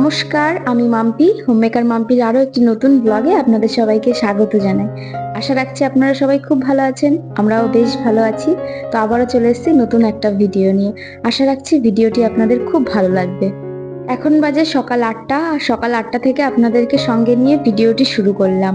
নমস্কার, আমি মাম্পি, হোমমেকার মাম্পির আরও একটি নতুন ব্লগে আপনাদের সবাইকে স্বাগত জানাই। আশা রাখছি আপনারা সবাই খুব ভালো আছেন, আমরাও বেশ ভালো আছি। তো আবারও চলে এসেছি নতুন একটা ভিডিও নিয়ে। আশা রাখছি ভিডিওটি আপনাদের খুব ভালো লাগবে। এখন বাজে সকাল আটটা, আর সকাল আটটা থেকে আপনাদেরকে সঙ্গে নিয়ে ভিডিওটি শুরু করলাম।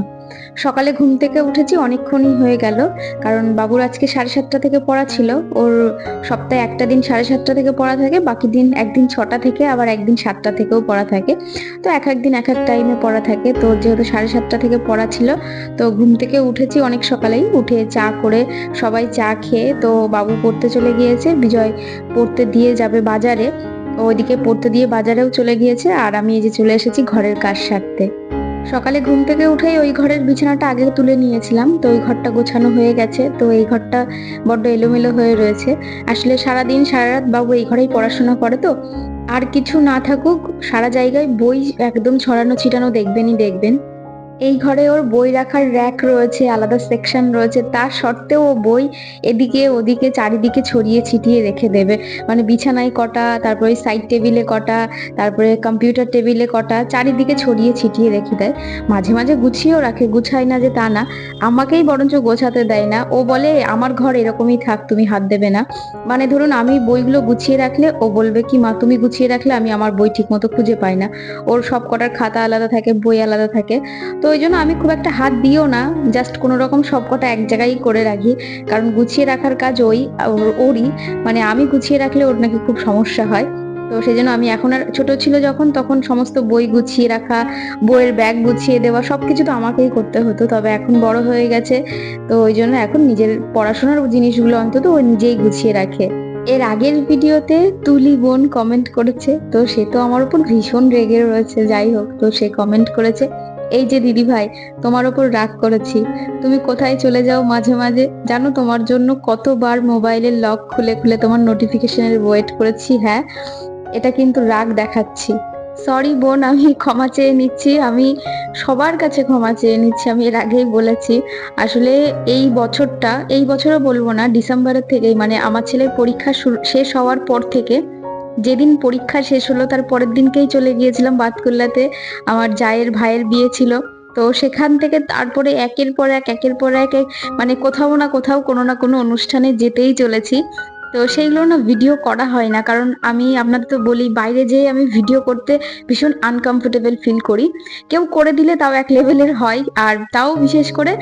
সকালে ঘুম থেকে উঠেছি, অনেকক্ষণই হয়ে গেল। কারণ বাবুর আজকে সাড়ে সাতটা থেকে পড়া ছিল। ওর সপ্তাহে একটা দিন সাড়ে সাতটা থেকে পড়া থাকে, বাকি দিন একদিন ছটা থেকে, আবার একদিন সাতটা থেকেও পড়া থাকে। তো এক এক দিন এক এক টাইমে পড়া থাকে। তো যেহেতু সাড়ে সাতটা থেকে পড়া ছিল, তো ঘুম থেকে উঠেছি অনেক সকালেই। উঠে চা করে সবাই চা খেয়ে, তো বাবু পড়তে চলে গিয়েছে। বিজয় পড়তে দিয়ে যাবে বাজারে। ওইদিকে পড়তে দিয়ে বাজারেও চলে গিয়েছে। আর আমি এই যে চলে এসেছি ঘরের কাজ সারতে। সকালে ঘুম থেকে উঠেই ওই ঘরের বিছানাটা আগে তুলে নিয়েছিলাম, তো ওই ঘরটা গোছানো হয়ে গেছে, তো এই ঘরটা বড্ড এলোমেলো হয়ে রয়েছে। আসলে সারাদিন সারা রাত বাবু এই ঘরেই পড়াশোনা করে তো। আর কিছু না থাকুক, সারা জায়গায় বই একদম ছড়ানো, ছিটানো দেখবেনই দেখবেন। এই ঘরে ওর বই রাখার র্যাক রয়েছে, আলাদা সেকশন রয়েছে। তার সত্ত্বেও ও বই এদিকে ওদিকে চারিদিকে ছড়িয়ে ছিটিয়ে রেখে দেবে। মানে বিছানায় কটা, তারপরে সাইড টেবিলে কটা, তারপরে কম্পিউটার টেবিলে কটা, চারিদিকে ছড়িয়ে ছিটিয়ে রেখে দেয়। মাঝে মাঝে গুছিয়েও রাখে, গুছায় না যে তা না। আমাকেই বরঞ্চ গোছাতে দেয় না। ও বলে, আমার ঘর এরকমই থাক, তুমি হাত দেবে না। মানে ধরুন, আমি বইগুলো গুছিয়ে রাখলে ও বলবে, কি মা, তুমি গুছিয়ে রাখলে আমি আমার বই ঠিক মতো খুঁজে পাই না। ওর সব কটার খাতা আলাদা থাকে, বই আলাদা থাকে। তো ওই জন্য আমি খুব একটা হাত দিও না জাস্ট কোনো রকম সব কটা এক জায়গায় করে রাখি। কারণ গুছিয়ে রাখার কাজ ওই, ওর- ওরই। মানে আমি গুছিয়ে রাখলে ওর নাকি খুব সমস্যা হয়। তো সেই জন্য আমি এখন আর, ছোট ছিল যখন, তখন সমস্ত বই গুছিয়ে রাখা, বইয়ের ব্যাগ গুছিয়ে দেওয়া, সবকিছু তো আমাকেই করতে হতো। তবে এখন বড় হয়ে গেছে। তো ওই জন্য এখন নিজের পড়াশোনার জিনিসগুলো অন্তত ও নিজেই গুছিয়ে রাখে। এর আগের ভিডিওতে তুলি বোন কমেন্ট করেছে। তো সে তো আমার উপর ভীষণ রেগে রয়েছে। যাই হোক, তো সে কমেন্ট করেছে। এই যে দিদি ভাই, তোমার ওপর রাগ করেছি। তুমি কোথায় চলে যাও মাঝে মাঝে? জানো তোমার জন্য কতবার মোবাইলের লক খুলে খুলে তোমার নোটিফিকেশনের ওয়েট করেছি হ্যাঁ? এটা কিন্তু রাগ দেখাচ্ছি। সরি বোন, আমি ক্ষমা চেয়ে নিচ্ছি, আমি সবার কাছে ক্ষমা চেয়ে নিচ্ছি, আমি এর আগেই বলেছি। আসলে এই বছরটা, এই বছরও বলব না, ডিসেম্বরের থেকেই মানে আমার ছেলের পরীক্ষা শেষ হওয়ার পর থেকে যেদিন পরীক্ষা শেষ হলো, তার পরের দিনকেই চলে গিয়েছিলাম বাতকুল্লাতে। আমার জায়ের ভাইয়ের বিয়ে ছিল। তো সেখান থেকে তারপরে একের পর এক, একের পর এক এক মানে কোথাও না কোথাও কোনো না কোনো অনুষ্ঠানে যেতেই চলেছি। তো সেইগুলো না ভিডিও করা হয় না। কারণ আমি আপনাদের তো বলি, বাইরে যেয়ে আমি ভিডিও করতে ভীষণ আনকমফোর্টেবল ফিল করি। কেউ করে দিলে তাও এক লেভেলের হয়। আর তাও বিশেষ করে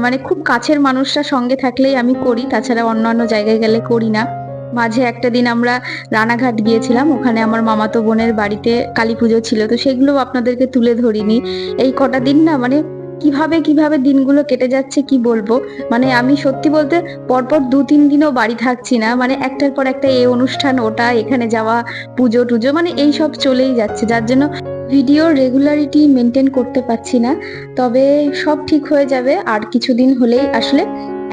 মানে খুব কাছের মানুষরা সঙ্গে থাকলেই আমি করি। তাছাড়া অন্যান্য জায়গায় গেলে করি না। মাঝে একটা দিন আমরা রানাঘাট গিয়েছিলাম, ওখানে আমার মামাতো বোনের বাড়িতে কালী পুজো ছিল, তো সেগুলো আপনাদেরকে তুলে ধরিনি। এই কটা দিন না মানে কীভাবে কীভাবে দিনগুলো কেটে যাচ্ছে কি বলব? মানে আমি সত্যি বলতে পরপর দু তিন দিনও বাড়ি থাকছি না মানে একটার পর একটা এ অনুষ্ঠান, ওটা, এখানে যাওয়া, পুজো টুজো মানে এই সব চলেই যাচ্ছে, যার জন্য ভিডিওর রেগুলারিটি মেনটেন করতে পারছি না। তবে সব ঠিক হয়ে যাবে, আর কিছুদিন হলেই আসলে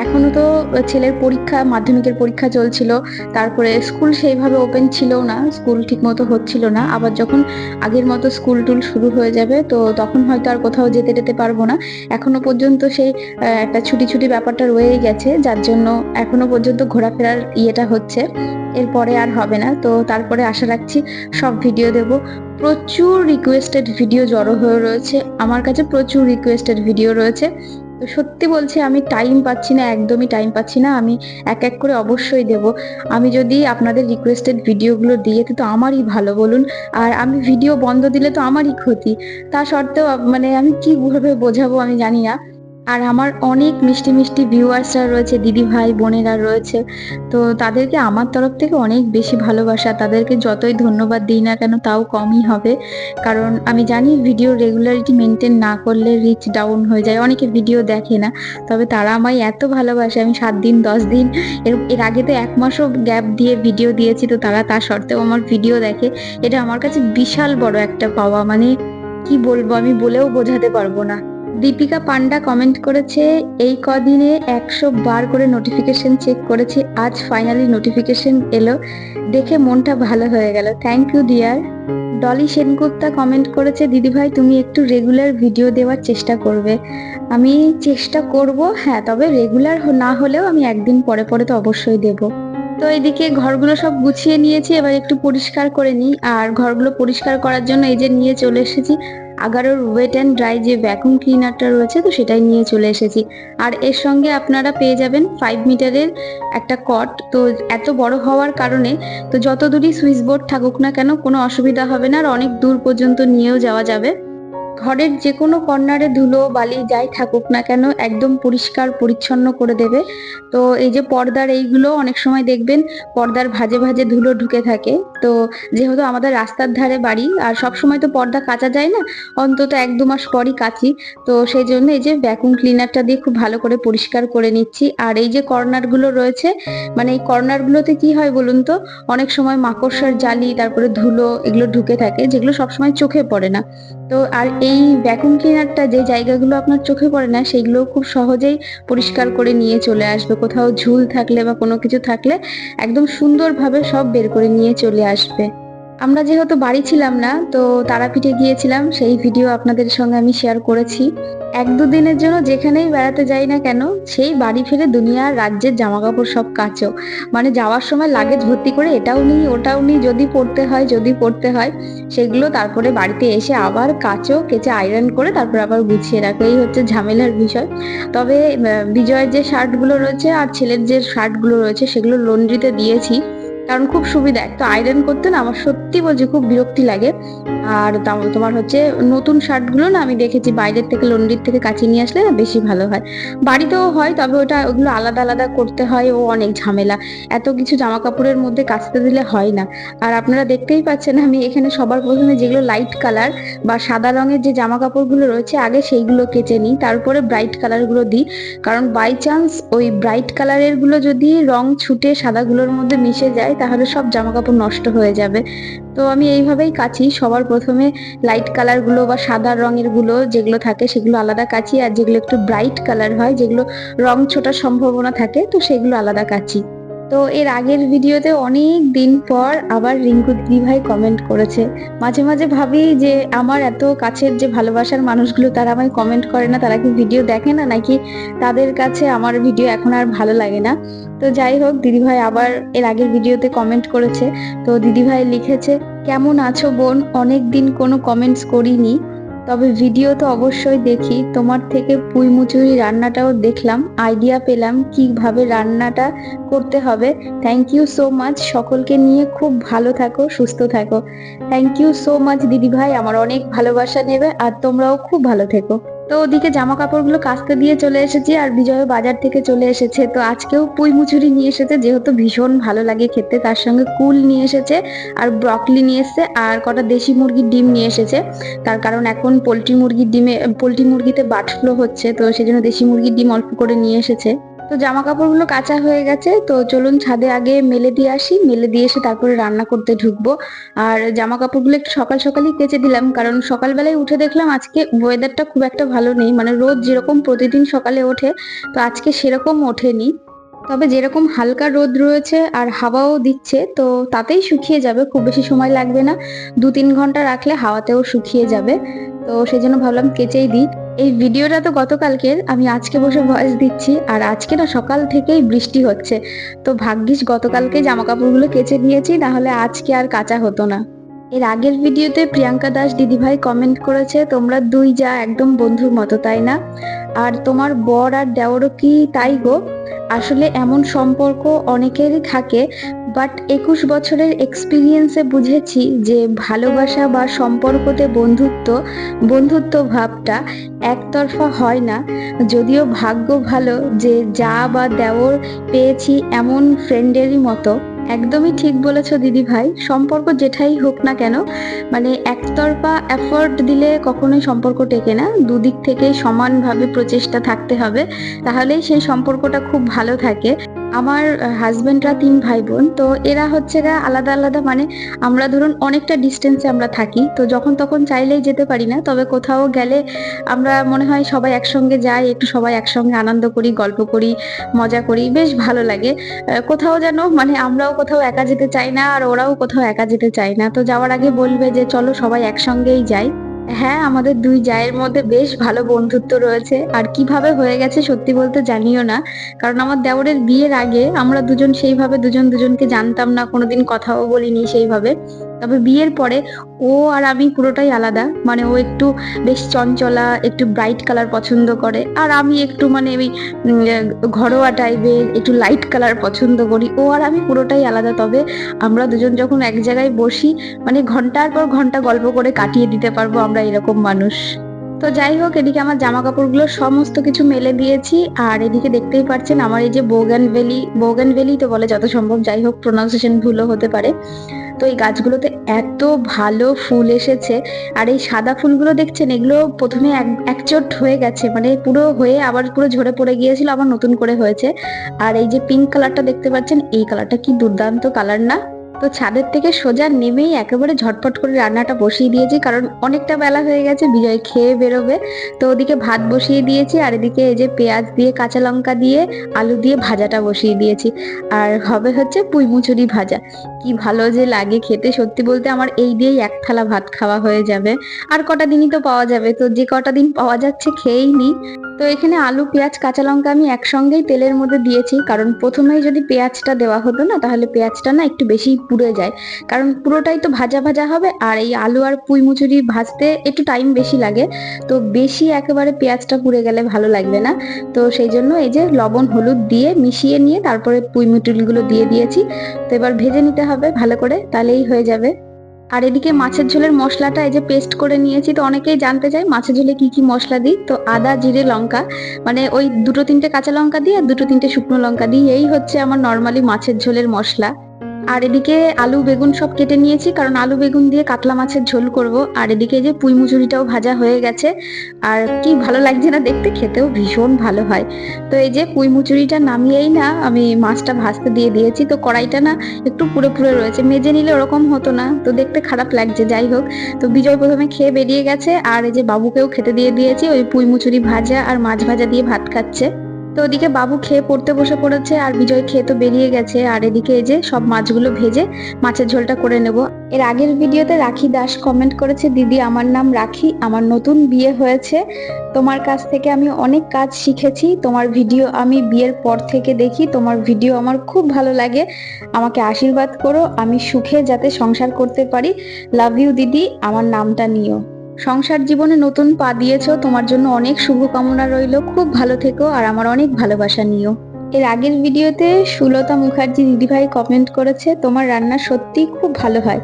এখনও তো ছেলের পরীক্ষা, মাধ্যমিকের পরীক্ষা চলছিল, তারপরে স্কুল সেইভাবে ওপেন ছিল না, স্কুল ঠিক মতো হচ্ছিল না, আবার যখন আগের মতো স্কুল টুল শুরু হয়ে যাবে, তো তখন হয়তো আর কোথাও যেতে যেতে পারব না। এখনও পর্যন্ত সেই একটা ছুটি ছুটি ব্যাপারটা রয়েই গেছে, যার জন্য এখনও পর্যন্ত ঘোরাফেরার ইয়েটা হচ্ছে, এরপরে আর হবে না। তো তারপরে আশা রাখছি সব ভিডিও দেব। প্রচুর রিকোয়েস্টেড ভিডিও জড়ো হয়ে রয়েছে, আমার কাছে প্রচুর রিকোয়েস্টেড ভিডিও রয়েছে। তো সত্যি বলছি, আমি টাইম পাচ্ছি না, একদমই টাইম পাচ্ছি না, আমি এক এক করে অবশ্যই দেব। আমি যদি আপনাদের রিকোয়েস্টেড ভিডিওগুলো দিয়ে তো আমারই ভালো, বলুন। আর আমি ভিডিও বন্ধ দিলে তো আমারই ক্ষতি। তা সত্ত্বেও মানে আমি কীভাবে বোঝাবো আমি জানি না। আর আমার অনেক মিষ্টি মিষ্টি ভিউয়ার্সরা রয়েছে, দিদি ভাই, বোনেরা রয়েছে। তো তাদেরকে আমার তরফ থেকে অনেক বেশি ভালোবাসা। তাদেরকে যতই ধন্যবাদ দিই না কেন তাও কমই হবে। কারণ আমি জানি ভিডিও রেগুলারিটি মেনটেন না করলে রিচ ডাউন হয়ে যায়। অনেকে ভিডিও দেখে না। তবে তারা আমায় এত ভালোবাসে। আমি সাত দিন, দশ দিন, এর আগে তো এক মাসও গ্যাপ দিয়ে ভিডিও দিয়েছি। তো তারা তা সত্ত্বেও আমার ভিডিও দেখে। এটা আমার কাছে বিশাল বড় একটা পাওয়া। মানে কি বলব? আমি বলেও বোঝাতে পারব না। দীপিকা পান্ডা কমেন্ট করেছে, এই কদিনে একশো বার করে নোটিফিকেশন চেক করেছি, আজ ফাইনালি নোটিফিকেশন এলো। দেখে মনটা ভালো হয়ে গেল। Thank you dear Dolly Sengupta comment করেছে দিদিভাই তুমি একটু রেগুলার ভিডিও দেওয়ার চেষ্টা করবে। আমি চেষ্টা করব হ্যাঁ তবে রেগুলার না হলেও আমি একদিন পরে পরে তো অবশ্যই দেব। তো এদিকে ঘরগুলো সব গুছিয়ে নিয়েছি, এবার একটু পরিষ্কার করে নিই। আর ঘরগুলো পরিষ্কার করার জন্য এই যে নিয়ে চলে এসেছি আগারোর ওয়েট অ্যান্ড ড্রাই যে ভ্যাকুম ক্লিনারটা রয়েছে, তো সেটাই নিয়ে চলে এসেছি। আর এর সঙ্গে আপনারা পেয়ে যাবেন ফাইভ মিটারের একটা কট তো এত বড় হওয়ার কারণে, তো যত দূরই সুইচ বোর্ড থাকুক না কেন, কোনো অসুবিধা হবে না। আর অনেক দূর পর্যন্ত নিয়েও যাওয়া যাবে। ঘরের যে কোনো কর্নারে ধুলো, বালি যাই থাকুক না কেন একদম পরিষ্কার, পরিচ্ছন্ন করে দেবে। তো এই যে পর্দার এইগুলো অনেক সময় দেখবেন, পর্দার ভাজে ভাজে ধুলো ঢুকে থাকে। তো যেহেতু আমাদের রাস্তার ধারে বাড়ি, আর সব সময় তো পর্দা কাচা যায় না, অন্তত এক দু মাস পরই কাচি। তো সেই জন্য এই যে ভ্যাকুম ক্লিনারটা দিয়ে খুব ভালো করে পরিষ্কার করে নিচ্ছি। আর এই যে কর্নারগুলো রয়েছে মানে এই কর্নারগুলোতে কি হয় বলুন তো, অনেক সময় মাকড়সার জালি, তারপরে ধুলো, এগুলো ঢুকে থাকে, যেগুলো সবসময় চোখে পড়ে না। তো আর এই ভ্যাকুম ক্লিনারটা যে জায়গাগুলো আপনার চোখে পড়ে না, সেগুলো খুব সহজেই পরিষ্কার করে নিয়ে চলে আসবে। কোথাও ঝুল থাকলে বা কোনো কিছু থাকলে একদম সুন্দরভাবে সব বের করে নিয়ে চলে আসবে। আমরা যেহেতু বাড়ি ছিলাম না, তো তারাপীঠে গিয়েছিলাম, সেই ভিডিও আপনাদের সঙ্গে আমি শেয়ার করেছি। এক দুদিনের জন্য যেখানেই বেড়াতে যাই না কেন, সেই বাড়ি ফিরে দুনিয়ার রাজ্যের জামা কাপড় সব কাচো। মানে যাওয়ার সময় লাগেজ ভর্তি করে এটাও নিই, ওটাও নিই, যদি পড়তে হয়, যদি পড়তে হয়, সেগুলো তারপরে বাড়িতে এসে আবার কাচো, কেচে আয়রন করে তারপর আবার গুছিয়ে রাখো। এই হচ্ছে ঝামেলার বিষয়। তবে বিজয়ের যে শার্টগুলো রয়েছে আর ছেলের যে শার্টগুলো রয়েছে, সেগুলো লন্ড্রিতে দিয়েছি। কারণ খুব সুবিধা এক তো আয়রন করতে না আমার সত্যি বলছি খুব বিরক্তি লাগে। আর তাম- তোমার হচ্ছে নতুন শার্টগুলো না আমি দেখেছি, বাইরের থেকে লন্ড্রির থেকে কাছে নিয়ে আসলে না বেশি ভালো হয়। বাড়িতেও হয়, তবে ওটা ওগুলো আলাদা আলাদা করতে হয়, ও অনেক ঝামেলা। এত কিছু জামা কাপড়ের মধ্যে কাচতে দিলে হয় না। আর আপনারা দেখতেই পাচ্ছেন আমি এখানে সবার প্রথমে যেগুলো লাইট কালার বা সাদা রঙের যে জামা কাপড়গুলো রয়েছে, আগে সেইগুলো কেচে নিই তারপরে ব্রাইট কালারগুলো দিই। কারণ বাই চান্স ওই ব্রাইট কালারেরগুলো যদি রং ছুটে সাদাগুলোর মধ্যে মিশে যায় তাহলে সব জামা কাপড় নষ্ট হয়ে যাবে। তো আমি এইভাবেই কাচি। সবার প্রথমে লাইট কালারগুলো বা সাদা রঙেরগুলো যেগুলো থাকে সেগুলো আলাদা কাচি। আর যেগুলো একটু ব্রাইট কালার হয়, যেগুলো রং ছোটার সম্ভাবনা থাকে, তো সেগুলো আলাদা কাচি। তো এর আগের ভিডিওতে অনেক দিন পর আবার রিঙ্কু দিদি ভাই কমেন্ট করেছে। মাঝে মাঝে ভাবি যে আমার এত কাছের যে ভালোবাসার মানুষগুলো তারা আমায় কমেন্ট করে না, তারা কি ভিডিও দেখে না? নাকি তাদের কাছে আমার ভিডিও এখন আর ভালো লাগে না? তো যাই হোক, দিদিভাই আবার এর আগের ভিডিওতে কমেন্ট করেছে। তো দিদিভাই লিখেছে, কেমন আছো বোন? অনেক দিন কোনো কমেন্টস করিনি। তবে ভিডিও তো অবশ্যই দেখি। তোমার থেকে পুঁই মুচুরি রান্নাটাও দেখলাম। আইডিয়া পেলাম কীভাবে রান্নাটা করতে হবে। থ্যাংক ইউ সো মাচ সকলকে নিয়ে খুব ভালো থাকো, সুস্থ থাকো। থ্যাংক ইউ সো মাচ দিদিভাই। আমার অনেক ভালোবাসা নেবে আর তোমরাও খুব ভালো থেকো। তো ওদিকে জামা কাপড়গুলো কাচতে দিয়ে চলে এসেছি আর বিজয় বাজার থেকে চলে এসেছে। তো আজকেও পুঁই মুচুরি নিয়ে এসেছে, যেহেতু ভীষণ ভালো লাগে খেতে, তার সঙ্গে কুল নিয়ে এসেছে আর ব্রকলি নিয়ে এসেছে আর কটা দেশি মুরগির ডিম নিয়ে এসেছে। তার কারণ এখন পোলট্রি মুরগির ডিমে, পোলট্রি মুরগিতে বার্ড ফ্লো হচ্ছে, তো সেজন্য দেশি মুরগির ডিম অল্প করে নিয়ে এসেছে। তো জামা কাপড়গুলো কাঁচা হয়ে গেছে, তো চলুন ছাদে আগে মেলে দিয়ে আসি, মেলে দিয়ে এসে তারপরে রান্না করতে ঢুকবো। আর জামা কাপড়গুলো একটু সকাল সকালই কেচে দিলাম, কারণ সকালবেলায় উঠে দেখলাম আজকে ওয়েদারটা খুব একটা ভালো নেই মানে রোদ যেরকম প্রতিদিন সকালে ওঠে, তো আজকে সেরকম ওঠেনি। তবে যেরকম হালকা রোদ রয়েছে আর হাওয়াও দিচ্ছে, তো তাতেই শুকিয়ে যাবে, খুব বেশি সময় লাগবে না। দু তিন ঘণ্টা রাখলে হাওয়াতেও শুকিয়ে যাবে। তো সেই জন্য ভাবলাম কেচেই দিই। এই ভিডিওটা তো গতকালকের, আমি আজকে বসে ভয়েস দিচ্ছি, আর আজকে না সকাল থেকেই বৃষ্টি হচ্ছে। তো ভাগ্যিস গতকালকে জামা কাপড়গুলো কেচে নিয়েছি নাহলে আজকে আর কাঁচা হতো না। এর আগের ভিডিওতে প্রিয়াঙ্কা দাস দিদিভাই কমেন্ট করেছে, তোমরা দুই যা একদম বন্ধুর মতো, তাই না? আর তোমার বর আর দেওরও কি তাই গো? আসলে এমন সম্পর্ক অনেকেরই থাকে বাট একুশ বছরের এক্সপিরিয়েন্সে বুঝেছি যে ভালোবাসা বা সম্পর্কতে বন্ধুত্ব বন্ধুত্ব ভাবটা একতরফা হয় না। যদিও ভাগ্য ভালো যে যা বা দেওর পেয়েছি এমন ফ্রেন্ডেরই মতো। একদমই ঠিক বলেছ, দিদি ভাই। সম্পর্ক যেটাই হোক না কেন মানে একতরফা এফোর্ট দিলে কখনোই সম্পর্ক টেকে না। দুদিক থেকে সমানভাবে প্রচেষ্টা থাকতে হবে, তাহলেই সেই সম্পর্কটা খুব ভালো থাকে। আমার হাজবেন্ডরা তিন ভাই বোন তো এরা হচ্ছে গা আলাদা আলাদা মানে আমরা ধরুন অনেকটা ডিস্টেন্সে আমরা থাকি, তো যখন তখন চাইলেই যেতে পারি না, তবে কোথাও গেলে আমরা মনে হয় সবাই একসঙ্গে যাই, একটু সবাই একসঙ্গে আনন্দ করি, গল্প করি, মজা করি, বেশ ভালো লাগে। কোথাও যেন মানে আমরাও কোথাও একা যেতে চাই না, আর ওরাও কোথাও একা যেতে চায় না, তো যাওয়ার আগে বলবে যে চলো সবাই একসঙ্গেই যাই। হ্যাঁ আমাদের দুই জায়ের মধ্যে বেশ ভালো বন্ধুত্ব রয়েছে। আর কীভাবে হয়ে গেছে সত্যি বলতে জানিও না। কারণ আমার দেওরের বিয়ের আগে আমরা দুজন সেইভাবে দুজন দুজনকে জানতাম না, কোনোদিন কথাও বলিনি সেইভাবে। তবে বিয়ের পরে ও আর আমি পুরোটাই আলাদা। মানে ও একটু বেশ চঞ্চলা, একটু ব্রাইট কালার পছন্দ করে। আর আমি একটু মানে ওই ঘরোয়া টাইপের একটু লাইট কালার পছন্দ করি। ও আর আমি পুরোটাই আলাদা। তবে আমরা দুজন যখন এক জায়গায় বসি মানে ঘণ্টার পর ঘণ্টা গল্প করে কাটিয়ে দিতে পারব আমরা এরকম মানুষ। তো যাই হোক, এদিকে আমার জামা কাপড়গুলো সমস্ত কিছু মেলে দিয়েছি। আর এদিকে দেখতেই পাচ্ছেন আমার এই যে বোগান ভ্যালি বোগান ভ্যালি তো বলে যত সম্ভব। যাই হোক প্রোনাউন্সিয়েশন ভুলও হতে পারে। তো এই গাছগুলোতে এত ভালো ফুল এসেছে। আর এই সাদা ফুলগুলো দেখছেন, এগুলো প্রথমে এক- একচোট হয়ে গেছে মানে পুরো হয়ে আবার পুরো ঝরে পড়ে গিয়েছিল, আবার নতুন করে হয়েছে। আর এই যে পিঙ্ক কালারটা দেখতে পাচ্ছেন, এই কালারটা কি দুর্দান্ত কালার না? তো ছাদের থেকে সোজা নেমেই একেবারে ঝটপট করে রান্নাটা বসিয়ে দিয়েছি, কারণ অনেকটা বেলা হয়ে গেছে, বিজয় খেয়ে বেরোবে। তো ওদিকে ভাত বসিয়ে দিয়েছি, আর এদিকে এই যে পেঁয়াজ দিয়ে, কাঁচা লঙ্কা দিয়ে, আলু দিয়ে ভাজাটা বসিয়ে দিয়েছি। আর হবে হচ্ছে পুঁই মুচুরি ভাজা। কি ভালো যে লাগে খেতে, সত্যি বলতে আমার এই দিয়েই এক থালা ভাত খাওয়া হয়ে যাবে। আর কটা দিনই তো পাওয়া যাবে, তো যে কটা দিন পাওয়া যাচ্ছে খেয়েই নি তো এখানে আলু, পেঁয়াজ, কাঁচা লঙ্কা আমি একসঙ্গেই তেলের মধ্যে দিয়েছি। কারণ প্রথমেই যদি পেঁয়াজটা দেওয়া হতো না, তাহলে পেঁয়াজটা না একটু বেশি পুড়ে যায়। কারণ পুরোটাই তো ভাজা ভাজা হবে, আর এই আলু আর পুঁই মুচুরি ভাজতে একটু টাইম বেশি লাগে। তো বেশি একেবারে পেঁয়াজটা পুড়ে গেলে ভালো লাগবে না। তো সেই জন্য এই যে লবণ, হলুদ দিয়ে মিশিয়ে নিয়ে তারপরে পুঁই মুচুরিগুলো দিয়ে দিয়েছি। তো এবার ভেজে নিতে হবে ভালো করে, তাহলেই হয়ে যাবে। আর এদিকে মাছের ঝোলের মশলাটা এই যে পেস্ট করে নিয়েছি, তো অনেকেই জানতে চায় মাছের ঝোলে কি কি মশলা দিই। তো আদা, জিরে, লঙ্কা মানে ওই দুটো তিনটে কাঁচা লঙ্কা দিই আর দুটো তিনটে শুকনো লঙ্কা দিই। এই হচ্ছে আমার নর্মালি মাছের ঝোলের মশলা। আর এদিকে আলু, বেগুন সব কেটে নিয়েছি, কারণ আলু, বেগুন দিয়ে কাতলা মাছের ঝোল করব। আর এদিকে যে পুঁই মুচুরিটাও ভাজা হয়ে গেছে। আর কি ভালো লাগছে না দেখতে? খেতেও ভীষণ ভালো হয়। তো এই যে পুঁই মুচুরিটা নামিয়েই না, আমি মাছটা ভাজতে দিয়ে দিয়েছি। তো কড়াইটা না একটু পুরো পুরো রয়েছে, মেজে নিলে ওরকম হতো না। তো দেখতে খারাপ লাগছে, যাই হোক। তো বিজয় প্রথমে খেয়ে বেরিয়ে গেছে, আর এই যে বাবুকেও খেতে দিয়ে দিয়েছি, ওই পুঁই মুচুরি ভাজা আর মাছ ভাজা দিয়ে ভাত খাচ্ছে। তো ওদিকে বাবু খেয়ে পড়তে বসে পড়েছে আর বিজয় খেয়ে তো বেরিয়ে গেছে। আর এদিকে এই যে সব মাছগুলো ভেজে মাছের ঝোলটা করে নেব। এর আগের ভিডিওতে রাখি দাস কমেন্ট করেছে, দিদি, আমার নাম রাখি, আমার নতুন বিয়ে হয়েছে। তোমার কাছ থেকে আমি অনেক কাজ শিখেছি। তোমার ভিডিও আমি বিয়ের পর থেকে দেখি। তোমার ভিডিও আমার খুব ভালো লাগে। আমাকে আশীর্বাদ করো। আমি সুখে যাতে সংসার করতে পারি। লাভ ইউ দিদি। আমার নামটা নিও। সংসার জীবনে নতুন পা দিয়েছ, তোমার জন্য অনেক শুভকামনা রইল। খুব ভালো থেকো আর আমার অনেক ভালোবাসা নিও। এর আগের ভিডিওতে সুলতা মুখার্জি দিদিভাই কমেন্ট করেছে, তোমার রান্না সত্যি খুব ভালো হয়।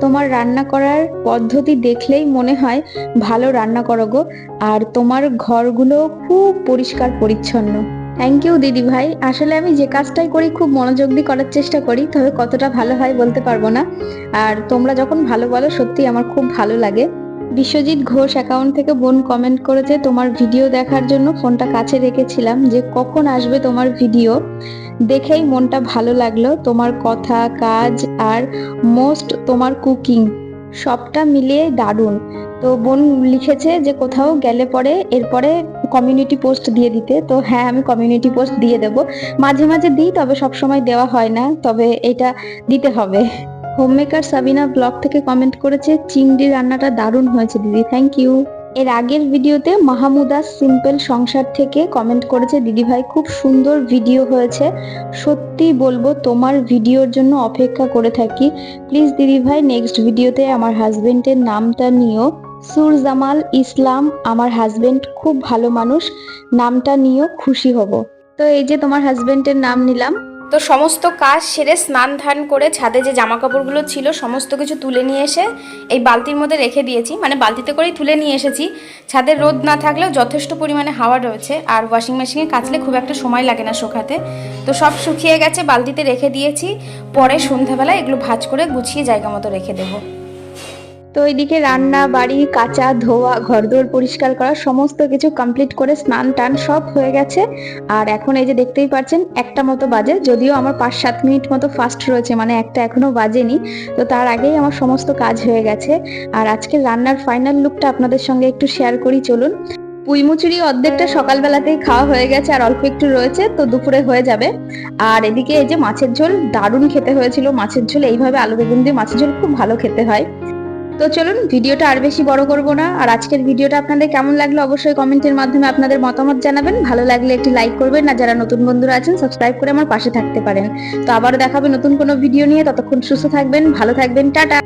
তোমার রান্না করার পদ্ধতি দেখলেই মনে হয় ভালো রান্না করো গো। আর তোমার ঘরগুলো খুব পরিষ্কার পরিচ্ছন্ন। থ্যাংক ইউ দিদি ভাই আসলে আমি যে কাজটাই করি, খুব মনোযোগ দিয়ে করার চেষ্টা করি, তবে কতটা ভালো হয় বলতে পারব না। আর তোমরা যখন ভালো বলো সত্যি আমার খুব ভালো লাগে। বিশ্বজিৎ ঘোষ অ্যাকাউন্ট থেকে বোন কমেন্ট করেছে, তোমার ভিডিও দেখার জন্য ফোনটা কাছে রেখেছিলাম যে কখন আসবে তোমার ভিডিও দেখেই মনটা ভালো লাগল। তোমার কথা, কাজ আর মোস্ট তোমার কুকিং সবটা মিলিয়ে দারুণ। তো বোন লিখেছে যে কোথাও গেলে পরে, এরপরে কমিউনিটি পোস্ট দিয়ে দিতে। তো হ্যাঁ আমি কমিউনিটি পোস্ট দিয়ে দেব। মাঝে মাঝে দিই, তবে সব সময় দেওয়া হয় না। তবে এটা দিতে হবে। হোমমেকার সাবিনা ব্লগ থেকে কমেন্ট করেছে, চিংড়ি রান্নাটা দারুণ হয়েছে দিদি থ্যাংক ইউ এর আগের ভিডিওতে মাহমুদা সিম্পল সংসার থেকে কমেন্ট করেছে দিদিভাই খুব সুন্দর ভিডিও হয়েছে। সত্যি বলব, তোমার ভিডিওর জন্য অপেক্ষা করে থাকি। প্লিজ দিদিভাই নেক্সট ভিডিওতে আমার হাজবেন্ডের নামটা নিও। সুরজামাল ইসলাম, আমার হাজবেন্ড খুব ভালো মানুষ। নামটা নিয়েও খুশি হব। তো এই যে তোমার হাজবেন্ডের নাম নিলাম তো সমস্ত কাজ সেরে স্নান ধান করে ছাদে যে জামা কাপড়গুলো ছিল, সমস্ত কিছু তুলে নিয়ে এসে এই বালতির মধ্যে রেখে দিয়েছি। মানে বালতিতে করেই তুলে নিয়ে এসেছি। ছাদে রোদ না থাকলেও যথেষ্ট পরিমাণে হাওয়া রয়েছে আর ওয়াশিং মেশিনে কাচলে খুব একটা সময় লাগে না শুকাতে। তো সব শুকিয়ে গেছে, বালতিতে রেখে দিয়েছি। পরে সন্ধ্যাবেলায় এগুলো ভাজ করে গুছিয়ে জায়গা মতো রেখে দেবো। তো এইদিকে রান্না, বাড়ি, কাঁচা, ধোয়া, ঘরদোর পরিষ্কার করা, সমস্ত কিছু কমপ্লিট করে স্নান টান সব হয়ে গেছে। আর এখন এই যে দেখতেই পাচ্ছেন, একটা মতো বাজে, যদিও আমার পাঁচ সাত মিনিট মতো ফাস্ট রয়েছে মানে একটা এখনও বাজেনি। তো তার আগেই আমার সমস্ত কাজ হয়ে গেছে। আর আজকে রান্নার ফাইনাল লুকটা আপনাদের সঙ্গে একটু শেয়ার করি, চলুন। পুইমুচুরি অর্ধেকটা সকালবেলাতেই খাওয়া হয়ে গেছে, আর অল্প একটু রয়েছে, তো দুপুরে হয়ে যাবে। আর এদিকে এই যে মাছের ঝোল, দারুণ খেতে হয়েছিল। মাছের ঝোল, এইভাবে আলু বেগুন দিয়ে মাছের ঝোল খুব ভালো খেতে হয়। তো চলুন, ভিডিওটা আর বেশি বড় করব না। আর আজকের ভিডিওটা আপনাদের কেমন লাগল অবশ্যই কমেন্টের মাধ্যমে আপনাদের মতামত জানাবেন। ভালো লাগলে একটি লাইক করবেন আর যারা নতুন বন্ধুরা আছেন, সাবস্ক্রাইব করে আমার পাশে থাকতে পারেন। তো আবারও দেখাবে নতুন কোনো ভিডিও নিয়ে। ততক্ষণ সুস্থ থাকবেন, ভালো থাকবেন, টাটা।